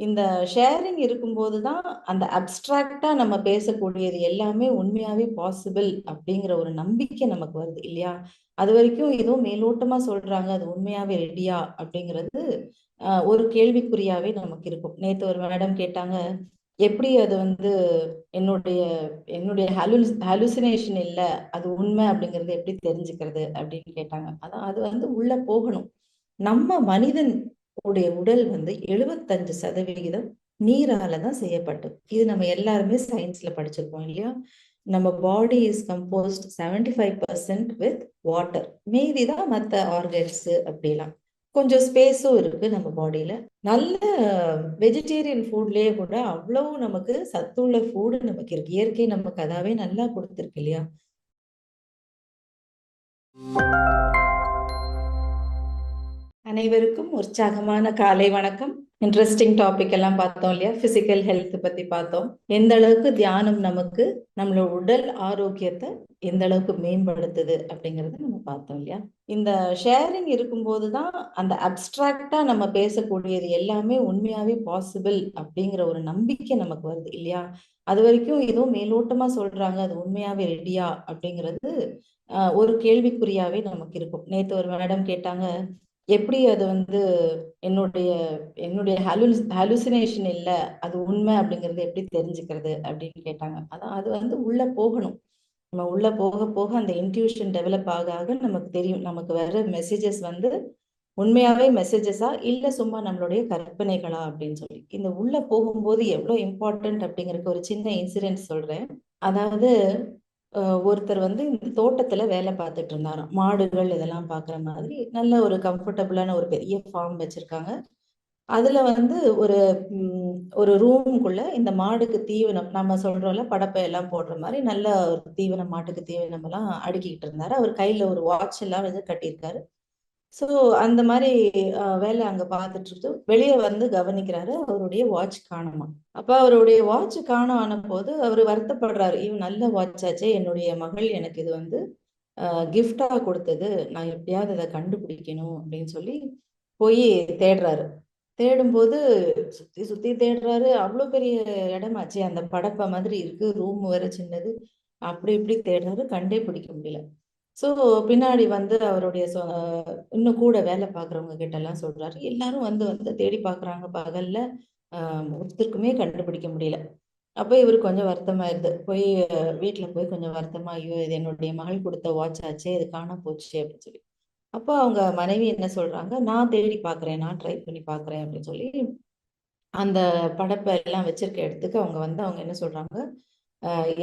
இந்த ஷேரிங் இருக்கும்போது தான் அந்த அப்ட்ராக்டா நம்ம பேசக்கூடியது எல்லாமே உண்மையாவே பாசிபிள் அப்படிங்கிற ஒரு நம்பிக்கை நமக்கு வருது இல்லையா? அது வரைக்கும் ஏதோ மேலோட்டமா சொல்றாங்க. அது உண்மையாவே ரெடியா? அப்படிங்கிறது ஒரு கேள்விக்குறியாவே நமக்கு இருக்கும். நேத்து ஒரு மேடம் கேட்டாங்க, "எப்படி அது வந்து என்னுடைய என்னுடைய ஹலுஸ் ஹலுசினேஷன் இல்ல. அது உண்மை அப்படிங்கிறது எப்படி தெரிஞ்சுக்கிறது?" அப்படின்னு கேட்டாங்க. அதான் அது வந்து உள்ள போகணும். நம்ம மனிதன் உடைய உடல் வந்து 75% நீரால தான் செய்யப்பட்டது. இது நம்ம எல்லாருமே சயின்ஸ்ல படிச்சிருப்போம் இல்லையா? நம்ம body is composed 75% with water. மீதி தான் மத்த ஆர்கன்ஸ் அப்படிலாம். கொஞ்சம் ஸ்பேஸும் இருக்கு நம்ம பாடியில. நல்ல வெஜிடேரியன் ஃபுட்லயே கூட அவ்வளவு நமக்கு சத்துள்ள ஃபுட் நமக்கு இருக்கு. இயற்கை நமக்கு அதாவே நல்லா கொடுத்துருக்கு இல்லையா? அனைவருக்கும் உற்சாகமான காலை வணக்கம். இன்ட்ரெஸ்டிங் டாபிக் எல்லாம் பார்த்தோம் இல்லையா? பிசிக்கல் ஹெல்த் பத்தி பார்த்தோம். எந்த அளவுக்கு தியானம் நமக்கு நம்மளோட உடல் ஆரோக்கியத்தை எந்த அளவுக்கு மேம்படுத்துது அப்படிங்கறத நம்ம பார்த்தோம் இல்லையா? இந்த ஷேரிங் இருக்கும்போது தான் அந்த அப்ஸ்ட்ராக்ட்டா நம்ம பேசக்கூடியது எல்லாமே உண்மையாவே பாசிபிள் அப்படிங்கிற ஒரு நம்பிக்கை நமக்கு வருது இல்லையா? அது வரைக்கும் ஏதோ மேலோட்டமா சொல்றாங்க. அது உண்மையாவே ரெடியா? அப்படிங்கிறது ஒரு கேள்விக்குறியாவே நமக்கு இருக்கும். நேத்து ஒரு மேடம் கேட்டாங்க, "எப்படி அது வந்து என்னுடைய என்னுடைய ஹலுஸ் ஹலுசினேஷன் இல்லை அது உண்மை அப்படிங்கிறது எப்படி தெரிஞ்சுக்கிறது?" அப்படின்னு கேட்டாங்க. அதான் அது வந்து உள்ள போகணும். நம்ம உள்ள போக போக அந்த இன்ட்யூஷன் டெவலப் ஆக ஆக நமக்கு தெரியும். நமக்கு வர மெசேஜஸ் வந்து உண்மையாவே மெசேஜஸா? இல்ல சும்மா நம்மளுடைய கற்பனைகளா? அப்படின்னு சொல்லி. இந்த உள்ள போகும்போது எவ்வளவு இம்பார்ட்டன்ட் அப்படிங்கிறதுக்கு ஒரு சின்ன இன்சிடென்ட் சொல்றேன். அதாவது ஒருத்தர் வந்து இந்த தோட்டத்துல வேலை பார்த்துட்டு இருந்தாராம். மாடுகள் இதெல்லாம் பார்க்குற மாதிரி நல்ல ஒரு கம்ஃபர்டபுளான ஒரு பெரிய ஃபார்ம் வச்சிருக்காங்க. அதுல வந்து ஒரு ஒரு ரூமுக்குள்ள இந்த மாடுக்கு தீவனம் நம்ம சொல்றோம்ல படப்பை எல்லாம் போடுற மாதிரி நல்ல ஒரு தீவனம் மாட்டுக்கு தீவனம் எல்லாம் அடுக்கிட்டு இருந்தாரு. அவர் கையில ஒரு வாட்ச் எல்லாம் வந்து கட்டியிருக்காரு. ஸோ அந்த மாதிரி வேலை அங்கே பார்த்துட்டு வெளியே வந்து கவனிக்கிறாரு. அவருடைய வாட்ச் காணுமா அப்போ அவருடைய வாட்ச் காணோம் ஆனபோது அவர் வருத்தப்படுறாரு. இவன் நல்ல வாட்ச் ஆச்சே! என்னுடைய மகள் எனக்கு இது வந்து அ கொடுத்தது நான் எப்படியாவது அதை கண்டுபிடிக்கணும்." அப்படின்னு சொல்லி போய் தேடுறாரு. தேடும்போது சுத்தி சுற்றி தேடுறாரு. அவ்வளோ பெரிய இடமாச்சே! அந்த படப்பை மாதிரி இருக்கு. ரூம் வேற சின்னது. அப்படி இப்படி தேடுறாரு. கண்டே பிடிக்க முடியல. ஸோ பின்னாடி வந்து அவருடைய சொ இன்னும் கூட வேலை பார்க்குறவங்க கிட்டலாம் சொல்றாரு. எல்லாரும் வந்து வந்து தேடி பார்க்குறாங்க பகல்ல. ஒருத்தருக்குமே கண்டுபிடிக்க முடியல. அப்ப இவர் கொஞ்சம் வருத்தமாயிருது. போய் வீட்டில் போய் கொஞ்சம் வருத்தமா, "ஐயோ! இது என்னுடைய மகள் கொடுத்த வாட்ச் ஆச்சே! இது காணாம போச்சு அப்படின்னு சொல்லி. அப்போ அவங்க மனைவி என்ன சொல்றாங்க, "நான் தேடி பார்க்குறேன். நான் ட்ரை பண்ணி பார்க்குறேன்." அப்படின்னு சொல்லி அந்த படப்பை எல்லாம் வச்சிருக்க இடத்துக்கு அவங்க வந்து அவங்க என்ன சொல்றாங்க,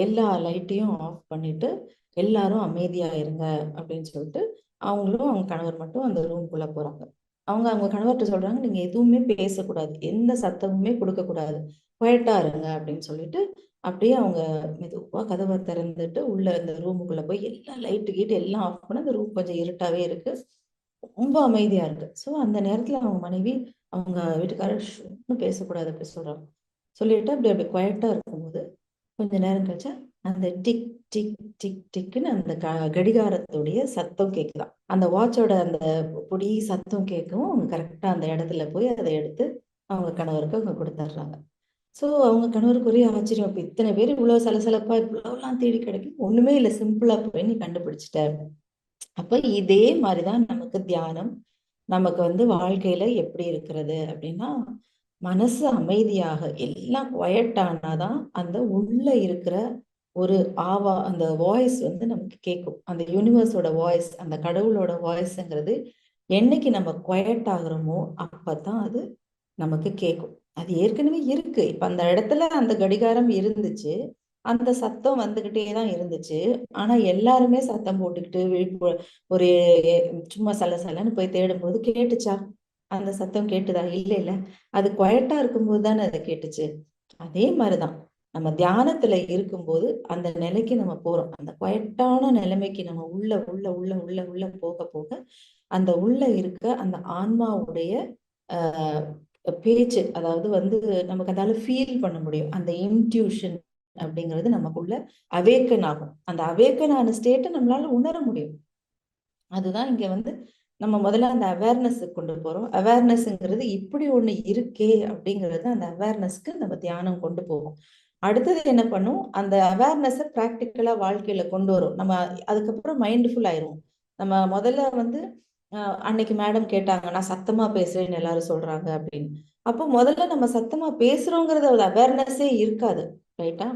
எல்லா லைட்டையும் ஆஃப் பண்ணிட்டு, எல்லாரும் அமைதியா இருங்க." அப்படின்னு சொல்லிட்டு, அவங்களும் அவங்க கணவர் மட்டும் அந்த ரூம்குள்ள போறாங்க. அவங்க அவங்க கணவர்கிட்ட சொல்றாங்க, "நீங்க எதுவுமே பேசக்கூடாது. எந்த சத்தமுமே குடுக்கக்கூடாது. குயட்டா இருங்க." அப்படின்னு சொல்லிட்டு, அப்படியே அவங்க மெதுவா கதவை திறந்துட்டு, உள்ள அந்த ரூமுக்குள்ள போய் எல்லா லைட்டு கீட்டு எல்லாம் ஆஃப் பண்ண அந்த ரூம் கொஞ்சம் இருட்டாவே இருக்கு. ரொம்ப அமைதியா இருக்கு. ஸோ அந்த நேரத்துல அவங்க மனைவி, அவங்க வீட்டுக்காரர் ஒன்றும் பேசக்கூடாது அப்படி சொல்றாங்க. சொல்லிட்டு அப்படி அப்படி குயட்டா இருக்கும்போது, கொஞ்ச நேரம் கழிச்சா அந்த டிக் டிக் டிக் டிக்குன்னு அந்த க கடிகாரத்துடைய சத்தம் கேட்கலாம் அந்த வாட்சோட அந்த பொடி சத்தம் கேட்கவும், அவங்க கரெக்டாக அந்த இடத்துல போய் அதை எடுத்து அவங்க கணவருக்கு அவங்க கொடுத்துட்றாங்க ஸோ அவங்க கணவருக்கு ஒரே ஆச்சரியம். இப்போ இத்தனை பேர் இவ்வளோ சலசலப்பா இவ்வளோலாம் தேடி கிடைக்கும். ஒண்ணுமே இல்லை சிம்பிளா போய் நீ கண்டுபிடிச்சிட்ட அப்ப இதே மாதிரி தான் நமக்கு தியானம். நமக்கு வந்து வாழ்க்கையில எப்படி இருக்கிறது அப்படின்னா, மனசு அமைதியாக எல்லாம் குவயட் ஆனாதான் அந்த உள்ள இருக்கிற ஒரு ஆவா அந்த வாய்ஸ் வந்து நமக்கு கேட்கும். அந்த யூனிவர்ஸோட வாய்ஸ், அந்த கடவுளோட வாய்ஸ்ங்கிறது என்னைக்கு நம்ம குவயட் ஆகுறோமோ, அப்பதான் அது நமக்கு கேட்கும். அது ஏற்கனவே இருக்கு. இப்ப அந்த இடத்துல அந்த கடிகாரம் இருந்துச்சு. அந்த சத்தம் வந்துகிட்டே தான் இருந்துச்சு. ஆனா எல்லாருமே சத்தம் போட்டுக்கிட்டு விழிப்பு ஒரு சும்மா சல சலன்னு போய் தேடும் போது கேட்டுச்சா? அந்த சத்தம் கேட்டுதா? இல்லைல்ல. அது குவயட்டா இருக்கும்போது தானே அதை கேட்டுச்சு. அதே மாதிரிதான் தான். நம்ம தியானத்துல இருக்கும்போது அந்த நிலைக்கு நம்ம போறோம். அந்த குயட்டான நிலைமைக்கு நம்ம உள்ள உள்ள உள்ள உள்ள உள்ள போக போக, அந்த உள்ள இருக்க அந்த ஆன்மாவுடைய ஆஹ் பேச்சு அதாவது வந்து நமக்கு அதால ஃபீல் பண்ண முடியும். அந்த இன்ட்யூஷன் அப்படிங்கிறது நமக்குள்ள அவேக்கன் ஆகும். அந்த அவேக்கன் ஆன ஸ்டேட்டை நம்மளால உணர முடியும். அதுதான் இங்க வந்து நம்ம முதல்ல அந்த அவேர்னஸ் கொண்டு போறோம் அவேர்னஸ்ங்கிறது இப்படி ஒண்ணு இருக்கே அப்படிங்கிறது அந்த அவேர்னஸ்க்கு நம்ம தியானம் கொண்டு போவோம் அடுத்தது என்ன பண்ணும்? அந்த அவேர்னஸை ப்ராக்டிக்கலா வாழ்க்கையில கொண்டு வரும். நம்ம அதுக்கப்புறம் மைண்ட்ஃபுல் ஆயிரும் நம்ம முதல்ல வந்து அன்னைக்கு மேடம் கேட்டாங்க நான் சத்தமா பேசுறேன்னு எல்லாரும் சொல்றாங்க அப்படின்னு. அப்போ முதல்ல நம்ம சத்தமா பேசுறோங்கிறத ஒரு அவேர்னஸே இருக்காது ரைட்டா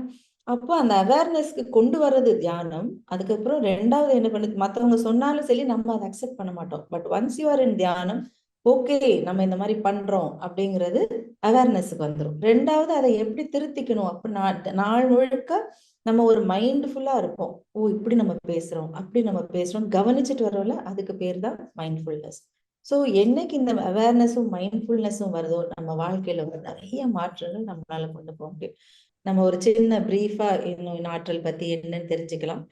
அப்போ அந்த அவேர்னஸ்க்கு கொண்டு வர்றது தியானம். அதுக்கப்புறம் ரெண்டாவது என்ன பண்ணுது? மற்றவங்க சொன்னாலும் சரி நம்ம அதை அக்செப்ட் பண்ண மாட்டோம். But once you are in தியானம் ஓகே நம்ம இந்த மாதிரி பண்றோம் அப்படிங்கிறது அவேர்னஸுக்கு வந்துடும் ரெண்டாவது அதை எப்படி திருத்திக்கணும்? அப்ப நாள் முழுக்க நம்ம ஒரு மைண்ட்ஃபுல்லா இருப்போம். ஓ இப்படி நம்ம பேசுறோம் அப்படி நம்ம பேசுறோம் கவனிச்சுட்டு வரோம்ல அதுக்கு பேர் தான் மைண்ட்ஃபுல்னஸ் ஸோ என்னைக்கு இந்த அவேர்னஸும் மைண்ட்ஃபுல்னஸும் வருதோ நம்ம வாழ்க்கையில வந்து நிறைய மாற்றங்கள் நம்மளால கொண்டு போக முடியும். நம்ம ஒரு சின்ன பிரீஃபா இன்னும் ஆற்றல் பத்தி என்னன்னு தெரிஞ்சுக்கலாம்.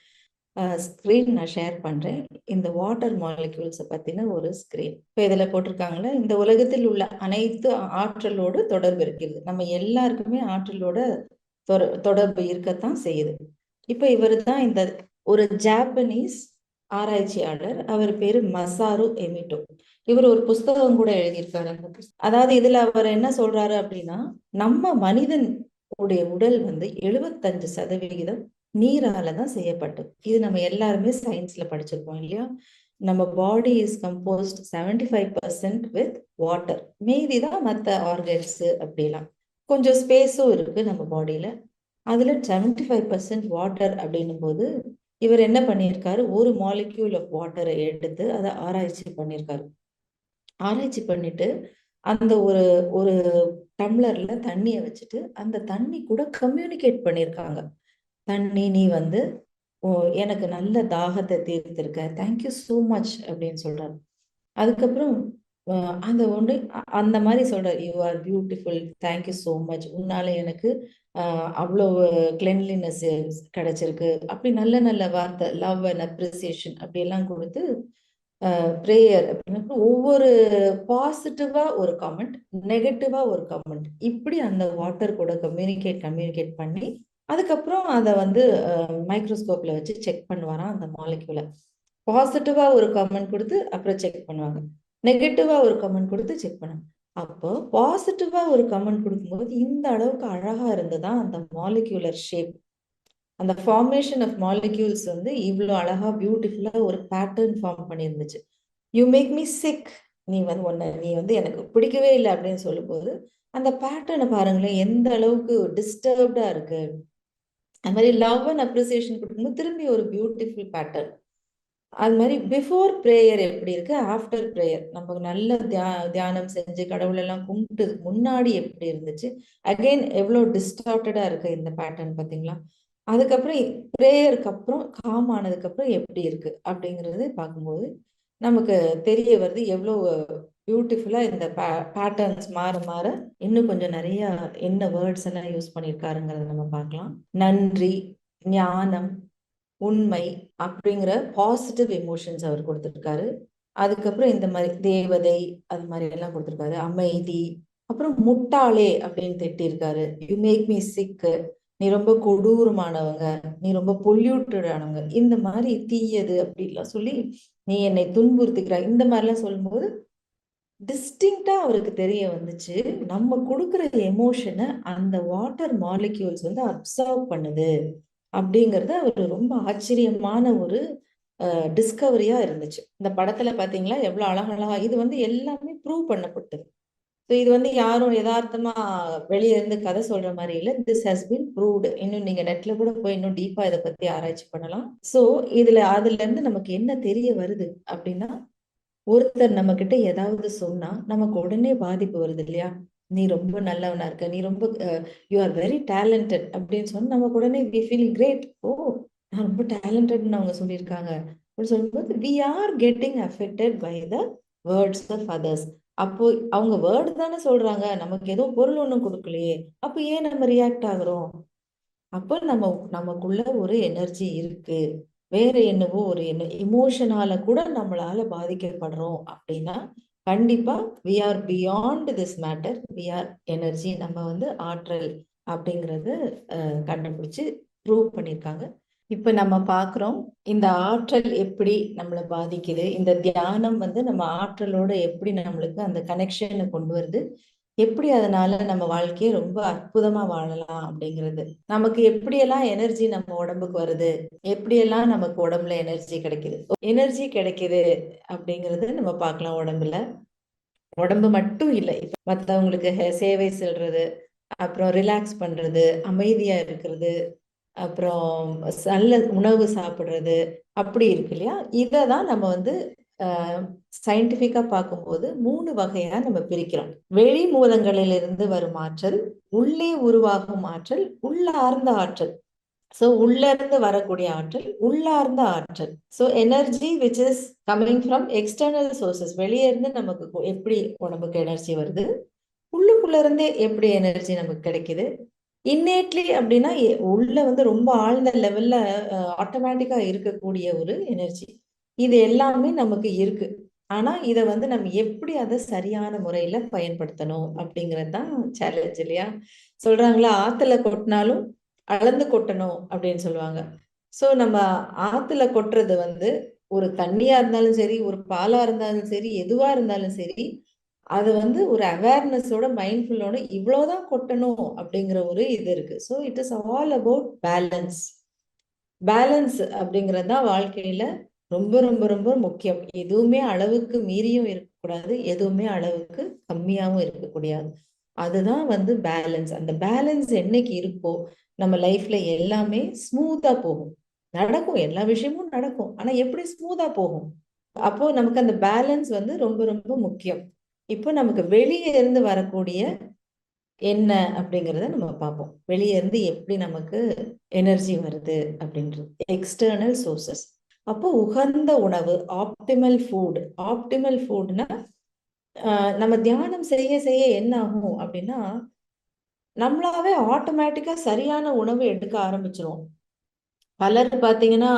ஸ்க்ரீன் நான் ஷேர் பண்றேன். இந்த வாட்டர் மாலிக்யூல்ஸை பத்தின ஒரு ஸ்க்ரீன் இப்போ இதில் போட்டிருக்காங்களே இந்த உலகத்தில் உள்ள அனைத்து ஆற்றலோடு தொடர்பு இருக்கிறது. நம்ம எல்லாருக்குமே ஆற்றலோட தொடர்பு இருக்கத்தான் செய்யுது. இப்ப இவர் தான் இந்த ஒரு ஜாப்பனீஸ் ஆராய்ச்சியாளர். அவர் பேரு மசாரு எமிட்டோ இவர் ஒரு புஸ்தகம் கூட எழுதியிருக்காரு. அந்த அதாவது இதுல அவர் என்ன சொல்றாரு அப்படின்னா நம்ம மனிதன் உடைய உடல் வந்து எழுபத்தஞ்சு சதவிகிதம் நீரால தான் செய்யப்பட்டது. இது நம்ம எல்லாருமே சயின்ஸ்ல படிச்சிருக்கோம் இல்லையா? நம்ம body is composed seventy five percent with water மீதி தான் மற்ற ஆர்கன்ஸ் அப்படிலாம். கொஞ்சம் ஸ்பேஸும் இருக்கு நம்ம பாடியில அதுல செவன்டி ஃபைவ் பர்சன்ட் வாட்டர் அப்படின்னும் போது இவர் என்ன பண்ணியிருக்காரு? ஒரு மாலிக்யூல் ஆஃப் வாட்டரை எடுத்து அதை ஆராய்ச்சி பண்ணியிருக்காரு. ஆராய்ச்சி பண்ணிட்டு அந்த ஒரு ஒரு டம்ளர்ல தண்ணியை வச்சுட்டு அந்த தண்ணி கூட கம்யூனிகேட் பண்ணியிருக்காங்க. தண்ணி நீ வந்து எனக்கு நல்ல தாகத்தை தீர்த்திருக்க. தேங்க்யூ ஸோ மச் அப்படின்னு சொல்றாரு. அதுக்கப்புறம் அந்த ஒன்று அந்த மாதிரி சொல்றாரு you are beautiful thank you so much உன்னால எனக்கு அவ்வளோ கிளென்லினஸ் கிடைச்சிருக்கு. அப்படி நல்ல நல்ல வார்த்தை லவ் அண்ட் அப்ரிசியேஷன் அப்படியெல்லாம் கொடுத்து ப்ரேயர் அப்படின்னு ஒவ்வொரு பாசிட்டிவா ஒரு கமெண்ட் நெகட்டிவா ஒரு கமெண்ட் இப்படி அந்த வாட்டர் கூட கம்யூனிகேட் கம்யூனிகேட் பண்ணி அதுக்கப்புறம் அதை வந்து மைக்ரோஸ்கோப்ல வச்சு செக் பண்ணுவாராம் அந்த மாலிக்யூல பாசிட்டிவா ஒரு கமெண்ட் கொடுத்து அப்புறம் செக் பண்ணுவாங்க. நெகட்டிவா ஒரு கமெண்ட் கொடுத்து செக் பண்ணுவாங்க. அப்போ பாசிட்டிவா ஒரு கமெண்ட் கொடுக்கும்போது இந்த அளவுக்கு அழகா இருந்ததா அந்த மாலிக்யூலர் ஷேப் அந்த ஃபார்மேஷன் ஆஃப் மாலிக்யூல்ஸ் வந்து இவ்வளோ அழகா பியூட்டிஃபுல்லா ஒரு பேட்டர்ன் ஃபார்ம் பண்ணியிருந்துச்சு. யூ மேக் மீ சிக் நீ வந்து ஒன்ன நீ வந்து எனக்கு பிடிக்கவே இல்லை அப்படின்னு சொல்லும்போது அந்த பேட்டர்னை பாருங்களேன் எந்த அளவுக்கு டிஸ்டர்ப்டா இருக்கு? அது மாதிரி லவ் அண்ட் அப்ரிசியேஷன் கொடுக்கும்போது திரும்பி ஒரு பியூட்டிஃபுல் பேட்டர்ன் அது மாதிரி பிஃபோர் ப்ரேயர் எப்படி இருக்கு? ஆஃப்டர் ப்ரேயர் நம்ம நல்ல தியா தியானம் செஞ்சு கடவுள் எல்லாம் கும்பிட்டு முன்னாடி எப்படி இருந்துச்சு? அகைன் எவ்வளோ டிஸ்டார்டடா இருக்கு இந்த பேட்டர்ன் பார்த்தீங்களா? அதுக்கப்புறம் ப்ரேயருக்கு அப்புறம் காம் ஆனதுக்கு அப்புறம் எப்படி இருக்கு? அப்படிங்கிறது பார்க்கும்போது நமக்கு தெரிய வருது எவ்வளோ பியூட்டிஃபுல்லாக இந்த பேட்டர்ன்ஸ் மாற மாற இன்னும் கொஞ்சம் நிறைய என்ன வேர்ட்ஸ் எல்லாம் யூஸ் பண்ணியிருக்காருங்கிறத நம்ம பார்க்கலாம். நன்றி ஞானம் உண்மை அப்படிங்கிற பாசிட்டிவ் எமோஷன்ஸ் அவர் கொடுத்துருக்காரு. அதுக்கப்புறம் இந்த மாதிரி தேவதை அது மாதிரி எல்லாம் கொடுத்துருக்காரு. அமைதி அப்புறம் முட்டாளே அப்படின்னு திட்டிருக்காரு. யூ மேக் மீ சிக்கு நீ ரொம்ப கொடூரமானவங்க. நீ ரொம்ப பொல்யூட்டடானவங்க இந்த மாதிரி தீயது அப்படின்லாம் சொல்லி நீ என்னை துன்புறுத்திக்கிற இந்த மாதிரிலாம் சொல்லும்போது டிஸ்டிங்டா அவருக்கு தெரிய வந்துச்சு நம்ம கொடுக்குற எமோஷனை அந்த வாட்டர் மாலிக்யூல்ஸ் வந்து அப்சர்வ் பண்ணுது அப்படிங்கிறது அவர் ரொம்ப ஆச்சரியமான ஒரு டிஸ்கவரியா இருந்துச்சு. இந்த படத்துல பாத்தீங்களா எவ்வளவு அழகழகா இது வந்து எல்லாமே ப்ரூவ் பண்ணப்பட்டது. ஸோ இது வந்து யாரும் யதார்த்தமா வெளியே இருந்து கதை சொல்ற மாதிரி இல்லை திஸ் ஹஸ் பீன் ப்ரூவ்டு இன்னும் நீங்க நெட்ல கூட போய் இன்னும் டீப்பா இதை பத்தி ஆராய்ச்சி பண்ணலாம். ஸோ இதுல அதுல இருந்து நமக்கு என்ன தெரிய வருது அப்படின்னா ஒருத்தர் நம்ம கிட்ட ஏதாவது சொன்னா நமக்கு உடனே பாதிப்பு வருது இல்லையா? நீ ரொம்ப நல்லவனா இருக்க நீ ரொம்ப யூ ஆர் வெரி டேலண்டட் அப்படின்னு சொன்னா நமக்கு உடனே வி ஃபீல் கிரேட் ஓ நான் ரொம்ப டேலண்டட்னு அவங்க சொல்லியிருக்காங்க. அப்படின்னு சொல்லும்போது we are getting affected by the words of others அப்போ அவங்க வேர்டு தானே சொல்றாங்க. நமக்கு ஏதோ பொருள் ஒன்றும் கொடுக்கலையே. அப்போ ஏன் நம்ம ரியாக்ட் ஆகுறோம்? அப்போ நம்ம நமக்குள்ள ஒரு எனர்ஜி இருக்கு. வேற என்னவோ ஒரு என்ன இமோஷனால கூட நம்மளால பாதிக்கப்படுறோம் அப்படின்னா கண்டிப்பா we are beyond this matter we are energy நம்ம வந்து ஆற்றல் அப்படிங்கிறது கண்டுபிடிச்சு ப்ரூவ் பண்ணியிருக்காங்க இப்ப நம்ம பாக்குறோம் இந்த ஆற்றல் எப்படி நம்மளை பாதிக்குது? இந்த தியானம் வந்து நம்ம ஆற்றலோட எப்படி நம்மளுக்கு அந்த கனெக்ஷனை கொண்டு வருது? எப்படி அதனால நம்ம வாழ்க்கையை ரொம்ப அற்புதமா வாழலாம் அப்படிங்கிறது? நமக்கு எப்படியெல்லாம் எனர்ஜி நம்ம உடம்புக்கு வருது? எப்படியெல்லாம் நமக்கு உடம்புல எனர்ஜி கிடைக்குது? எனர்ஜி கிடைக்குது அப்படிங்கிறது நம்ம பார்க்கலாம் உடம்புல. உடம்பு மட்டும் இல்லை. மற்றவங்களுக்கு சேவை செல்றது அப்புறம் ரிலாக்ஸ் பண்றது அமைதியா இருக்கிறது அப்புறம் நல்ல உணவு சாப்பிடுறது அப்படி இருக்கு இல்லையா? இதை தான் நம்ம வந்து சயின்டிஃபிக்காக பார்க்கும்போது மூணு வகையா நம்ம பிரிக்கிறோம். வெளி மூலங்களிலிருந்து வரும் ஆற்றல் உள்ளே உருவாகும் ஆற்றல் உள்ளார்ந்த ஆற்றல். ஸோ உள்ள இருந்து வரக்கூடிய ஆற்றல் உள்ளார்ந்த ஆற்றல். So energy which is coming from external sources வெளியே இருந்து நமக்கு எப்படி உடம்புக்கு எனர்ஜி வருது? உள்ளுக்குள்ள இருந்தே எப்படி எனர்ஜி நமக்கு கிடைக்குது? இன்னேட்லி அப்படின்னா உள்ள வந்து ரொம்ப ஆழ்ந்த லெவல்ல ஆட்டோமேட்டிக்கா இருக்கக்கூடிய ஒரு எனர்ஜி இது எல்லாமே நமக்கு இருக்கு. ஆனா இதை வந்து நம்ம எப்படி அதை சரியான முறையில பயன்படுத்தணும் அப்படிங்கிறது தான் சேலஞ்ச் இல்லையா? சொல்றாங்களா ஆத்துல கொட்டினாலும் அளந்து கொட்டணும் அப்படின்னு சொல்லுவாங்க. ஸோ நம்ம ஆத்துல கொட்டுறது வந்து ஒரு தண்ணியா இருந்தாலும் சரி ஒரு பாலா இருந்தாலும் சரி எதுவா இருந்தாலும் சரி அது வந்து ஒரு அவேர்னஸோட மைண்ட்ஃபுல்லோட இவ்வளோதான் கொட்டணும் அப்படிங்கிற ஒரு இது இருக்கு. So it is all about balance balance அப்படிங்கிறது தான் வாழ்க்கையில ரொம்ப ரொம்ப ரொம்ப முக்கியம். எதுவுமே அளவுக்கு மீறியும் இருக்கக்கூடாது எதுவுமே அளவுக்கு கம்மியாகவும் இருக்கக்கூடாது. அதுதான் வந்து பேலன்ஸ் அந்த பேலன்ஸ் என்னைக்கு இருக்கோ நம்ம லைஃப்ல எல்லாமே ஸ்மூத்தா போகும். நடக்கும் எல்லா விஷயமும் நடக்கும். ஆனா எப்படி ஸ்மூத்தா போகும்? அப்போ நமக்கு அந்த பேலன்ஸ் வந்து ரொம்ப ரொம்ப முக்கியம். இப்போ நமக்கு வெளியே இருந்து வரக்கூடிய என்ன அப்படிங்கிறத நம்ம பார்ப்போம். வெளியே இருந்து எப்படி நமக்கு எனர்ஜி வருது அப்படின்றது. எக்ஸ்டர்னல் சோர்சஸ் அப்போ உகந்த உணவு ஆப்டிமல் ஃபுட் ஆப்டிமல் ஃபுட்னா நம்ம தியானம் செய்ய செய்ய என்ன ஆகும் அப்படின்னா நம்மளாவே ஆட்டோமேட்டிக்கா சரியான உணவு எடுக்க ஆரம்பிச்சிருவோம். பலர் பார்த்தீங்கன்னா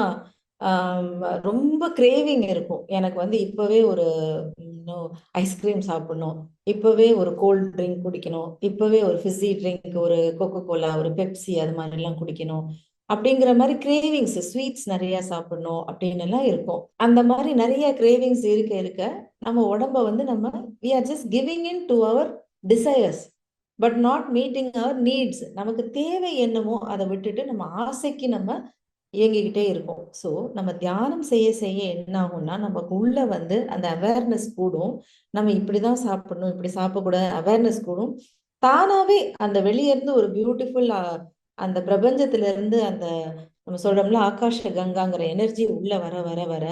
ரொம்ப கிரேவிங் இருக்கும். எனக்கு வந்து இப்பவே ஒரு ஐஸ்கிரீம் சாப்பிடணும். இப்பவே ஒரு கோல்ட் ட்ரிங்க் குடிக்கணும். இப்பவே ஒரு ஃபிஸி ட்ரிங்க் ஒரு கோகோ கோலா ஒரு பெப்சி அது மாதிரி எல்லாம் குடிக்கணும். அப்படிங்கிற மாதிரி கிரேவிங்ஸ் ஸ்வீட்ஸ் நிறைய சாப்பிடணும் அப்படின்னு எல்லாம் இருக்கும். அந்த மாதிரி நிறைய கிரேவிங்ஸ் இருக்க இருக்க நம்ம உடம்ப வந்து நம்ம we are just giving in to our desires but not meeting our needs நமக்கு தேவை என்னமோ அதை விட்டுட்டு நம்ம ஆசைக்கு நம்ம இயங்கிக்கிட்டே இருக்கும். ஸோ நம்ம தியானம் செய்ய செய்ய என்ன ஆகும்னா நமக்கு உள்ள வந்து அந்த அவேர்னஸ் கூடும். நம்ம இப்படிதான் சாப்பிடணும் இப்படி சாப்பிடக்கூடாது அவேர்னஸ் கூடும். தானாவே அந்த வெளியே இருந்து ஒரு பியூட்டிஃபுல் அந்த பிரபஞ்சத்துல இருந்து அந்த நம்ம சொல்றோம்ல ஆகாஷ கங்காங்கிற எனர்ஜி உள்ள வர வர வர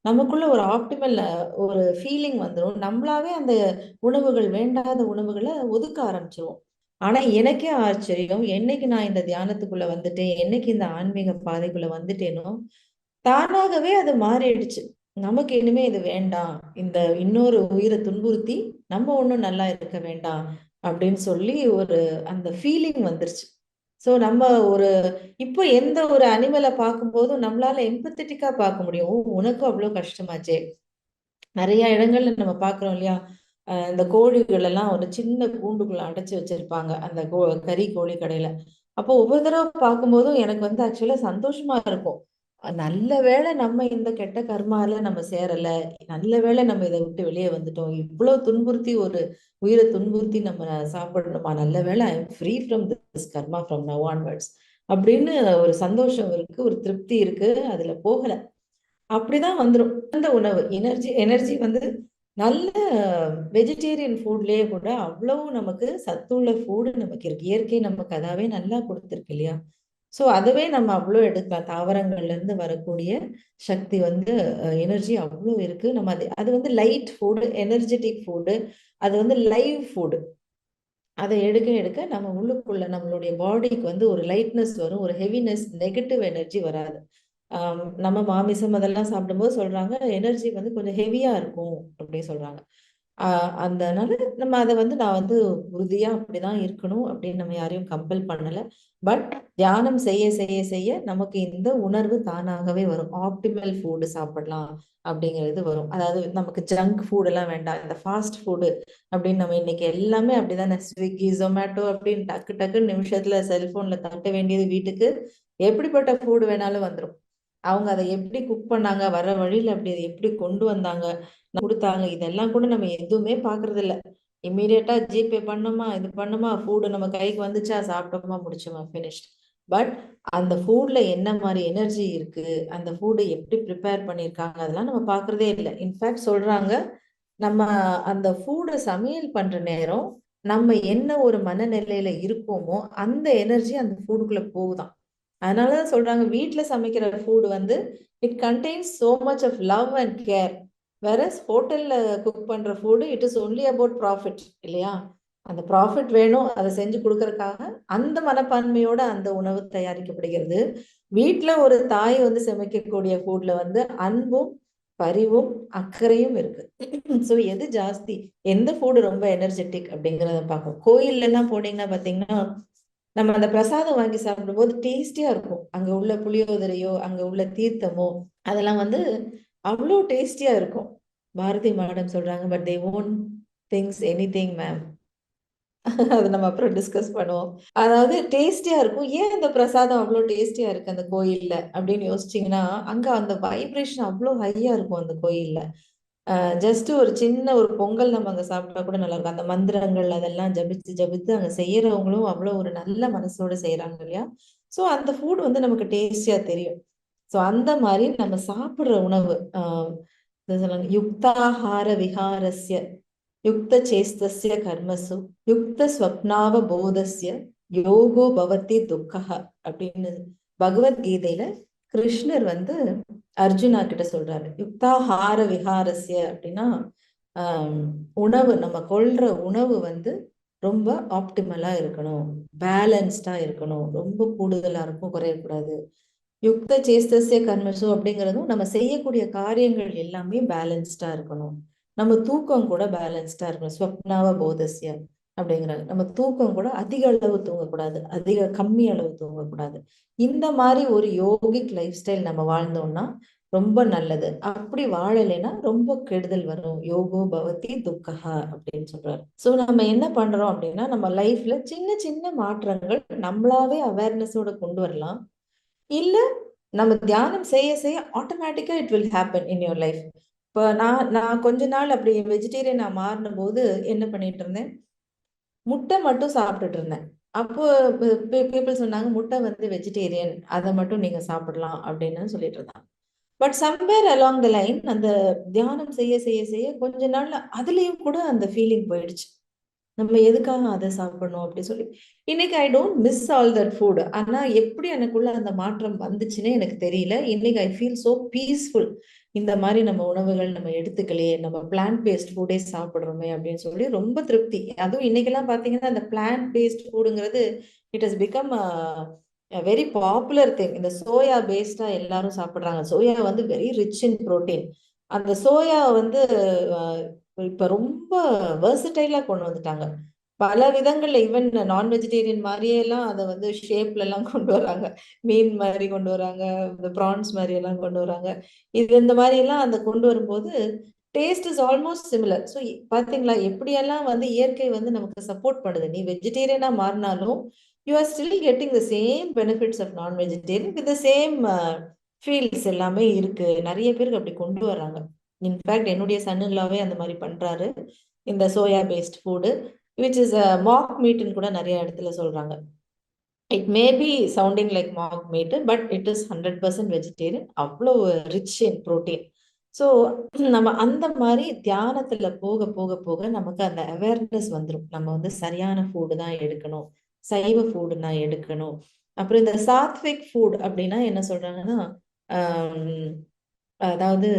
நமக்குள்ள ஒரு ஆப்டிமல் ஒரு ஃபீலிங் வந்துடும் நம்மளாவே அந்த உணவுகள் வேண்டாத உணவுகளை ஒதுக்க ஆரம்பிச்சிருவோம். ஆனா எனக்கே ஆச்சரியம். என்னைக்கு நான் இந்த தியானத்துக்குள்ள வந்துட்டேன்? என்னைக்கு இந்த ஆன்மீக பாதைக்குள்ள வந்துட்டேனோ? தானாகவே அது மாறிடுச்சு. நமக்கு இனிமே இது வேண்டாம். இந்த இன்னொரு உயிரை துன்புறுத்தி நம்ம ஒன்றும் நல்லா இருக்க வேண்டாம் அப்படின்னு சொல்லி ஒரு அந்த ஃபீலிங் வந்துருச்சு. ஸோ நம்ம ஒரு இப்போ எந்த ஒரு அனிமலை பார்க்கும்போதும் நம்மளால எம்பத்தட்டிக்கா பார்க்க முடியும். ஓ உனக்கும் அவ்வளோ கஷ்டமாச்சே. நிறைய இடங்கள்ல நம்ம பார்க்குறோம் இல்லையா? இந்த கோழிகள் எல்லாம் ஒரு சின்ன கூண்டுக்குள்ள அடைச்சி வச்சிருப்பாங்க அந்த கோ கறி கோழி கடையில. அப்போ ஒவ்வொரு தடவை பார்க்கும்போதும் எனக்கு வந்து ஆக்சுவலா சந்தோஷமா இருக்கும். நல்ல வேளை நம்ம இந்த கெட்ட கர்மால நம்ம சேரல. நல்ல வேளை நம்ம இதை விட்டு வெளியே வந்துட்டோம். இவ்வளவு துன்புறுத்தி ஒரு உயிரை துன்புறுத்தி நம்ம சாப்பிடணுமா? நல்ல வேளை I free from this karma from now onwards அப்படின்னு ஒரு சந்தோஷம் இருக்கு ஒரு திருப்தி இருக்கு அதுல போகல. அப்படிதான் வந்துடும் அந்த உணவு எனர்ஜி எனர்ஜி வந்து நல்ல வெஜிடேரியன் ஃபுட்லயே கூட அவ்வளவு நமக்கு சத்துள்ள ஃபுட் நமக்கு இருக்கு. இயற்கை நமக்கு அதாவே நல்லா கொடுத்துருக்கு இல்லையா? ஸோ அதுவே நம்ம அவ்வளோ எடுக்கலாம் தாவரங்கள்ல இருந்து வரக்கூடிய சக்தி வந்து எனர்ஜி அவ்வளோ இருக்கு. நம்ம அது அது வந்து லைட் ஃபுட்டு எனர்ஜெட்டிக் ஃபுட்டு அது வந்து லைவ் ஃபுட்டு அதை எடுக்க எடுக்க நம்ம உள்ளுக்குள்ள நம்மளுடைய பாடிக்கு வந்து ஒரு லைட்னஸ் வரும் ஒரு ஹெவினஸ் நெகட்டிவ் எனர்ஜி வராது. நம்ம மாமிசம் அதெல்லாம் சாப்பிடும்போது சொல்றாங்க எனர்ஜி வந்து கொஞ்சம் ஹெவியா இருக்கும் அப்படின்னு சொல்றாங்க. அதனால நம்ம அதை வந்து நான் வந்து உறுதியா அப்படிதான் இருக்கணும் அப்படின்னு நம்ம யாரையும் கம்பல் பண்ணல. பட் தியானம் செய்ய செய்ய செய்ய நமக்கு இந்த உணர்வு தானாகவே வரும். ஆப்டிமல் ஃபுட்டு சாப்பிடலாம் அப்படிங்கிறது வரும். அதாவது நமக்கு ஜங்க் ஃபுட் எல்லாம் வேண்டாம். இந்த ஃபாஸ்ட் ஃபுட்டு அப்படின்னு நம்ம இன்னைக்கு எல்லாமே அப்படிதானே? ஸ்விக்கி ஜொமேட்டோ அப்படின்னு டக்கு டக்கு நிமிஷத்துல செல்போன்ல தட்ட வேண்டியது வீட்டுக்கு. எப்படிப்பட்ட ஃபுட் வேணாலும் வந்துடும் அவங்க அதை எப்படி குக் பண்ணாங்க வர வழியில அப்படி அதை எப்படி கொண்டு வந்தாங்க கொடுத்தாங்க இதெல்லாம் கூட நம்ம எதுவுமே பாக்குறது இல்ல இம்மீடியட்டா ஜிபே பண்ணோமா இது பண்ணுமா ஃபுட்டு நம்ம கைக்கு வந்துச்சா சாப்பிட்டோமா முடிச்சோமா ஃபினிஷ்ட் பட் அந்த ஃபுட்ல என்ன மாதிரி எனர்ஜி இருக்கு அந்த ஃபுட்டை எப்படி ப்ரிப்பேர் பண்ணியிருக்காங்க அதெல்லாம் நம்ம பார்க்கறதே இல்லை. இன்ஃபேக்ட் சொல்றாங்க நம்ம அந்த ஃபுட்டை சமையல் பண்ற நேரம் நம்ம என்ன ஒரு மனநிலையில இருக்கோமோ அந்த எனர்ஜி அந்த ஃபுட்டுக்குள்ள போகுதான். அதனாலதான் சொல்றாங்க வீட்டில் சமைக்கிற ஃபுட் வந்து it contains so much of love and care வேற ஹோட்டல்ல குக் பண்ற food it is only about profit இல்லையா? அந்த ப்ராஃபிட் வேணும் அதை செஞ்சு கொடுக்கறதுக்காக அந்த மனப்பான்மையோட அந்த உணவு தயாரிக்கப்படுகிறது. வீட்டில் ஒரு தாய் வந்து சமைக்கக்கூடிய ஃபுட்ல வந்து அன்பும் பரிவும் அக்கறையும் இருக்கு. ஸோ எது ஜாஸ்தி? எந்த ஃபுட் ரொம்ப எனர்ஜெட்டிக் அப்படிங்கிறத பார்க்கணும் கோயில்லாம் போனீங்கன்னா பார்த்தீங்கன்னா நம்ம அந்த பிரசாதம் வாங்கி சாப்பிடும்போது டேஸ்டியா இருக்கும். அங்க உள்ள புளியோதரையோ அங்க உள்ள தீர்த்தமோ அதெல்லாம் வந்து அவ்வளோ டேஸ்டியா இருக்கும். பாரதி மேடம் சொல்றாங்க but they own things anything ma'am அது நம்ம அப்புறம் டிஸ்கஸ் பண்ணுவோம். அதாவது டேஸ்டியா இருக்கும். ஏன் அந்த பிரசாதம் அவ்வளோ டேஸ்டியா இருக்கு அந்த கோயில்ல? அப்படின்னு யோசிச்சீங்கன்னா அங்க அந்த வைப்ரேஷன் அவ்வளோ ஹையா இருக்கும் அந்த கோயில்ல. ஜஸ்ட் ஒரு சின்ன ஒரு பொங்கல் நம்ம அங்க சாப்பிட்டா கூட நல்லா இருக்கும். அந்த மந்திரங்கள் அதெல்லாம் ஜபிச்சு ஜபித்து அங்க செய்யறவங்களும் அவ்வளோ ஒரு நல்ல மனசோட செய்யறாங்க இல்லையா? ஸோ அந்த ஃபுட் வந்து நமக்கு டேஸ்டியா தெரியும். ஸோ அந்த மாதிரி நம்ம சாப்பிடுற உணவு சொல்லுங்க யுக்தாஹார விஹாரஸ்ய யுக்த சேஸ்தஸ்ய கர்மசு யுக்த ஸ்வப்னாவ போதஸ்ய யோகோ பவதி துக்கஹ அப்படின்னு பகவத்கீதையில கிருஷ்ணர் வந்து அர்ஜுனா கிட்ட சொல்றாரு யுக்தாஹார விஹாரஸ்ய அப்படின்னா ஆஹ் உணவு நம்ம கொள்ற உணவு வந்து ரொம்ப ஆப்டிமலா இருக்கணும் பேலன்ஸ்டா இருக்கணும் ரொம்ப கூடுதலா இருக்கும் குறையக்கூடாது. யுக்த சேஸ்தசிய கர்மசோ அப்படிங்கிறதும் நம்ம செய்யக்கூடிய காரியங்கள் எல்லாமே பேலன்ஸ்டா இருக்கணும். நம்ம தூக்கம் கூட பேலன்ஸ்டா இருக்கணும் ஸ்வப்னாவ போதஸ்ய. அப்படிங்கிறாங்க. நம்ம தூக்கம் கூட அதிக அளவு தூங்கக்கூடாது. அதிக கம்மி அளவு தூங்கக்கூடாது. இந்த மாதிரி ஒரு யோகிக் லைஃப் ஸ்டைல் நம்ம வாழ்ந்தோம்னா ரொம்ப நல்லது. அப்படி வாழலைன்னா ரொம்ப கெடுதல் வரும். யோகோ பவதி துக்கஹா அப்படின்னு சொல்றாரு. சோ நம்ம என்ன பண்றோம் அப்படின்னா நம்ம லைஃப்ல சின்ன சின்ன மாற்றங்கள் நம்மளாவே அவேர்னஸோட கொண்டு வரலாம். இல்ல நம்ம தியானம் செய்ய செய்ய ஆட்டோமேட்டிக்கா it will happen in your life இப்போ நான் நான் கொஞ்ச நாள் அப்படி வெஜிடேரியன் நான் மாறின போது என்ன பண்ணிட்டு இருந்தேன்? முட்டை மட்டும் சாப்பிட்டுட்டு இருந்தேன். அப்போ பீப்புள் சொன்னாங்க முட்டை வந்து வெஜிடேரியன் அதை மட்டும் நீங்க சாப்பிடலாம் அப்படின்னு சொல்லிட்டு இருந்தாங்க. But somewhere along the line அந்த தியானம் செய்ய செய்ய செய்ய கொஞ்ச நாள்ல அதுலயும் கூட அந்த ஃபீலிங் போயிடுச்சு. நம்ம எதுக்காக அதை சாப்பிடணும் அப்படி சொல்லி. இன்னைக்கு I don't miss all that food ஆனா எப்படி எனக்குள்ள அந்த மாற்றம் வந்துச்சுன்னே எனக்கு தெரியல. இன்னைக்கு ஐ ஃபீல் சோ பீஸ்ஃபுல் இந்த மாதிரி நம்ம உணவுகள் நம்ம எடுத்துக்கலையே நம்ம பிளான்ட் பேஸ்ட் ஃபுட்டே சாப்பிடுறோமே அப்படின்னு சொல்லி ரொம்ப திருப்தி. அதுவும் இன்னைக்கெல்லாம் பார்த்தீங்கன்னா அந்த plant based ஃபுட்டுங்கிறது it has become very popular thing இந்த சோயா பேஸ்டா எல்லாரும் சாப்பிடுறாங்க. சோயா வந்து வெரி ரிச் இன் ப்ரோட்டீன் அந்த சோயா வந்து இப்ப ரொம்ப வெர்சடைலாக கொண்டு வந்துட்டாங்க. பல விதங்கள்ல ஈவன் நான் வெஜிடேரியன் மாதிரியே எல்லாம் அதை வந்து ஷேப்ல எல்லாம் கொண்டு வராங்க. மீன் மாதிரி கொண்டு வராங்க இந்த ப்ரான்ஸ் மாதிரி எல்லாம் கொண்டு வராங்க. இது இந்த மாதிரி எல்லாம் அந்த கொண்டு வரும்போது taste is almost similar so பாத்தீங்களா? எப்படியெல்லாம் வந்து இயற்கை வந்து நமக்கு சப்போர்ட் பண்ணுது? நீ வெஜிடேரியனா மாறினாலும் you are still getting the same benefits of non vegetarian with the same feels எல்லாமே இருக்கு. நிறைய பேருக்கு அப்படி கொண்டு வராங்க இன்ஃபேக்ட் என்னுடைய சன்னில்லாவே அந்த மாதிரி பண்றாரு. இந்த soya paste food which is mock மீட்னு கூட நிறைய இடத்துல சொல்றாங்க. It may be sounding like mock meat but it is hundred percent vegetarian அவ்வளோ ரிச் இன் ப்ரோட்டீன் ஸோ நம்ம அந்த மாதிரி தியானத்துல போக போக போக நமக்கு அந்த அவேர்னஸ் வந்துடும் நம்ம வந்து சரியான ஃபுட்டு தான் எடுக்கணும். சைவ ஃபுட்டு தான் எடுக்கணும். அப்புறம் இந்த சாத்விக் ஃபுட் அப்படின்னா என்ன சொல்றாங்கன்னா அதாவது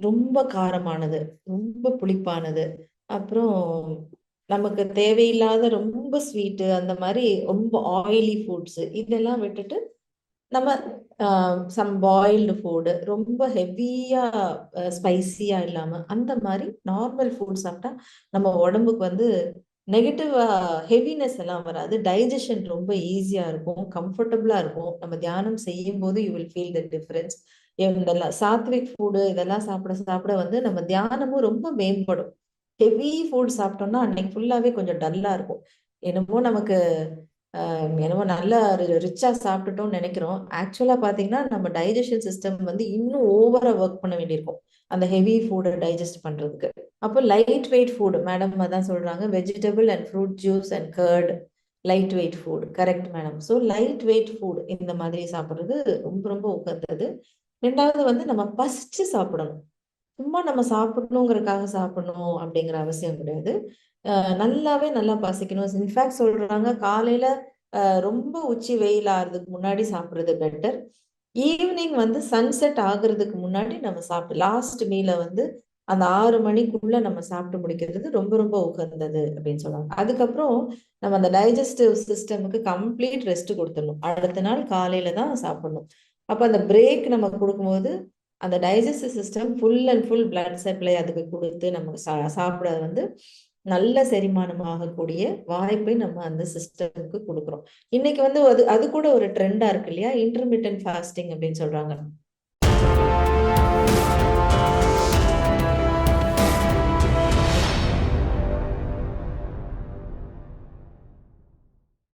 ரொம்ப காரமானது ரொம்ப புளிப்பானது. அப்புறம் நமக்கு தேவையில்லாத ரொம்ப ஸ்வீட்டு அந்த மாதிரி ரொம்ப ஆயிலி ஃபுட்ஸ் இதெல்லாம் விட்டுட்டு நம்ம சம் பாயில்டு ஃபுட்டு ரொம்ப ஹெவியா ஸ்பைசியா இல்லாம அந்த மாதிரி நார்மல் ஃபுட் சாப்பிட்டா நம்ம உடம்புக்கு வந்து நெகட்டிவ் ஹெவினஸ் எல்லாம் வராது. டைஜஷன் ரொம்ப ஈஸியா இருக்கும். கம்ஃபர்டபுளா இருக்கும். நம்ம தியானம் செய்யும் போது you will feel the difference இதெல்லாம் சாத்விக் ஃபுட்டு இதெல்லாம் சாப்பிட சாப்பிட வந்து நம்ம தியானமும் ரொம்ப மேம்படும். ஹெவி ஃபுட் சாப்பிட்டோம்னா அன்னைக்கு ஃபுல்லாவே கொஞ்சம் டல்லா இருக்கும். என்னமோ நமக்கு என்னமோ நல்லா ரிச்சா சாப்பிட்டுட்டோம்னு நினைக்கிறோம். ஆக்சுவலா பாத்தீங்கன்னா நம்ம டைஜஷன் சிஸ்டம் வந்து இன்னும் ஓவரா ஒர்க் பண்ண வேண்டியிருக்கும். அந்த ஹெவி ஃபுட்டை டைஜஸ்ட் பண்றதுக்கு. அப்போ லைட் வெயிட் ஃபுட் மேடம் அதான் சொல்றாங்க. Vegetable and fruit juice and curd light weight food correct madam so light weight food இந்த மாதிரி சாப்பிட்றது ரொம்ப ரொம்ப உகந்தது. ரெண்டாவது வந்து நம்ம பசிச்சு சாப்பிடணும். சும்மா நம்ம சாப்பிடணுங்கிறதுக்காக சாப்பிடணும் அப்படிங்கிற அவசியம் கிடையாது. நல்லாவே நல்லா பசிக்கணும். இன்ஃபேக்ட் சொல்றாங்க காலையில ரொம்ப உச்சி வெயில் ஆகிறதுக்கு முன்னாடி சாப்பிட்றது பெட்டர் ஈவினிங் வந்து சன்செட் ஆகுறதுக்கு முன்னாடி நம்ம சாப்பிட்டு லாஸ்ட் மீல வந்து அந்த ஆறு மணிக்குள்ள நம்ம சாப்பிட்டு முடிக்கிறது ரொம்ப ரொம்ப உகந்தது அப்படின்னு சொல்லுவாங்க அதுக்கப்புறம் நம்ம அந்த டைஜஸ்டிவ் சிஸ்டமுக்கு கம்ப்ளீட் ரெஸ்ட் கொடுத்துடணும். அடுத்த நாள் காலையில தான் சாப்பிடணும். அப்ப அந்த பிரேக் நம்ம கொடுக்கும்போது அந்த digestive system full and full blood supply அதுக்கு கொடுத்து நம்ம சா சாப்பிட வந்து நல்ல செரிமானம் ஆகக்கூடிய வாய்ப்பை நம்ம அந்த சிஸ்டமுக்கு கொடுக்குறோம். இன்னைக்கு வந்து அது அது கூட ஒரு ட்ரெண்டா இருக்கு இல்லையா? இன்டர்மீடியன்ட் ஃபாஸ்டிங் அப்படின்னு சொல்றாங்க.